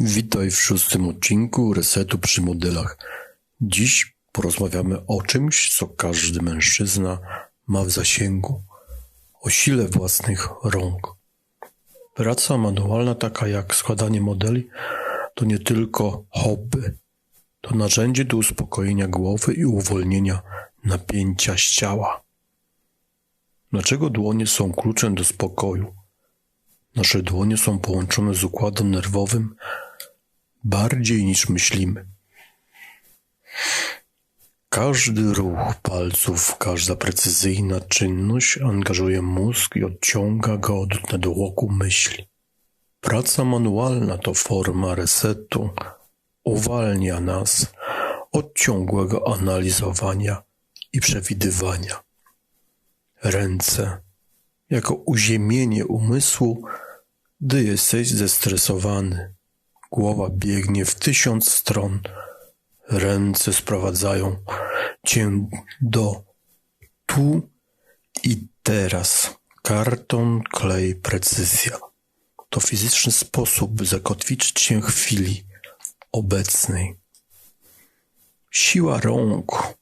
Witaj w szóstym odcinku Resetu przy modelach. Dziś porozmawiamy o czymś, co każdy mężczyzna ma w zasięgu. O sile własnych rąk. Praca manualna, taka jak składanie modeli, to nie tylko hobby. To narzędzie do uspokojenia głowy i uwolnienia napięcia z ciała. Dlaczego dłonie są kluczem do spokoju? Nasze dłonie są połączone z układem nerwowym bardziej niż myślimy. Każdy ruch palców, każda precyzyjna czynność angażuje mózg i odciąga go od natłoku myśli. Praca manualna to forma resetu, uwalnia nas od ciągłego analizowania i przewidywania. Ręce, jako uziemienie umysłu, gdy jesteś zestresowany. Głowa biegnie w tysiąc stron. Ręce sprowadzają cię do tu i teraz. Karton, klej, precyzja. To fizyczny sposób, zakotwiczyć się chwili obecnej. Siła rąk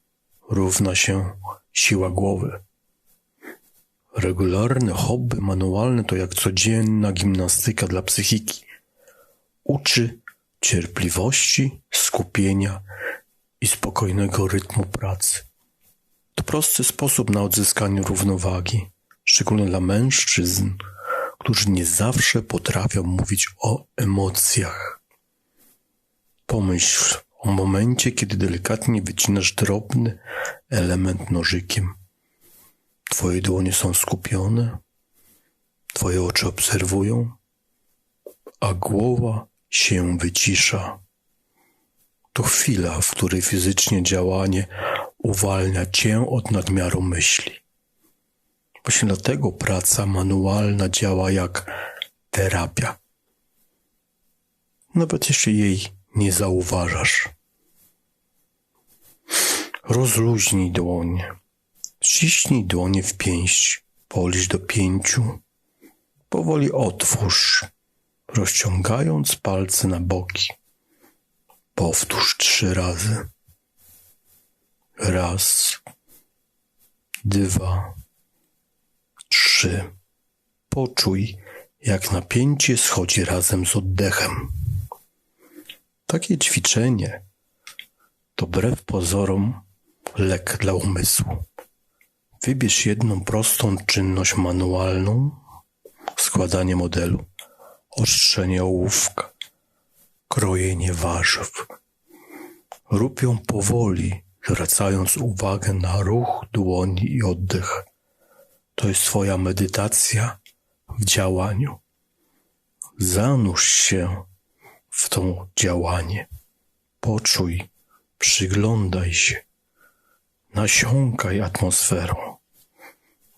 równa się siła głowy. Regularne hobby manualne to jak codzienna gimnastyka dla psychiki. Uczy cierpliwości, skupienia i spokojnego rytmu pracy. To prosty sposób na odzyskanie równowagi, szczególnie dla mężczyzn, którzy nie zawsze potrafią mówić o emocjach. Pomyśl o momencie, kiedy delikatnie wycinasz drobny element nożykiem. Twoje dłonie są skupione, Twoje oczy obserwują, a głowa się wycisza. To chwila, w której fizycznie działanie uwalnia Cię od nadmiaru myśli. Właśnie dlatego praca manualna działa jak terapia. Nawet jeśli jej nie zauważasz. Rozluźnij dłonie. Ściśnij dłonie w pięść, policz do pięciu. Powoli otwórz, rozciągając palce na boki. Powtórz trzy razy. Raz, dwa, trzy. Poczuj, jak napięcie schodzi razem z oddechem. Takie ćwiczenie to wbrew pozorom lek dla umysłu. Wybierz jedną prostą czynność manualną, składanie modelu, ostrzenie ołówka, krojenie warzyw. Rób ją powoli, zwracając uwagę na ruch dłoni i oddech. To jest Twoja medytacja w działaniu. Zanurz się w to działanie. Poczuj, przyglądaj się, nasiąkaj atmosferą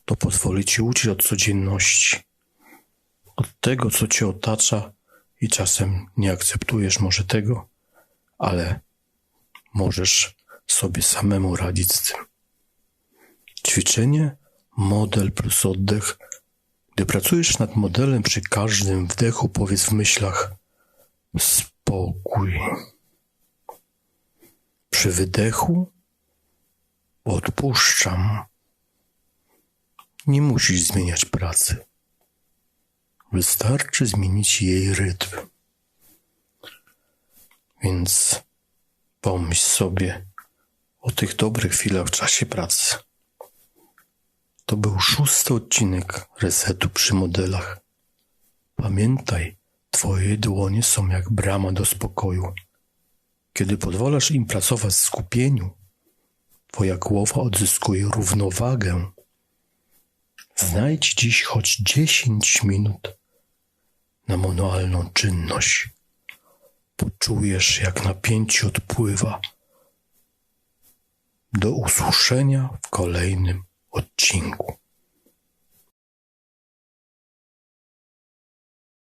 to pozwoli ci uciec od codzienności, od tego, co cię otacza i czasem nie akceptujesz może tego, ale możesz sobie samemu radzić z tym. Ćwiczenie, model plus oddech. Gdy pracujesz nad modelem, przy każdym wdechu powiedz w myślach spokój. Przy wydechu odpuszczam. Nie musisz zmieniać pracy. Wystarczy zmienić jej rytm. Więc pomyśl sobie o tych dobrych chwilach w czasie pracy. To był szósty odcinek resetu przy modelach. Pamiętaj, Twoje dłonie są jak brama do spokoju. Kiedy pozwalasz im pracować w skupieniu, Twoja głowa odzyskuje równowagę Znajdź dziś choć dziesięć minut na manualną czynność. Poczujesz, jak napięcie odpływa. Do usłyszenia w kolejnym odcinku.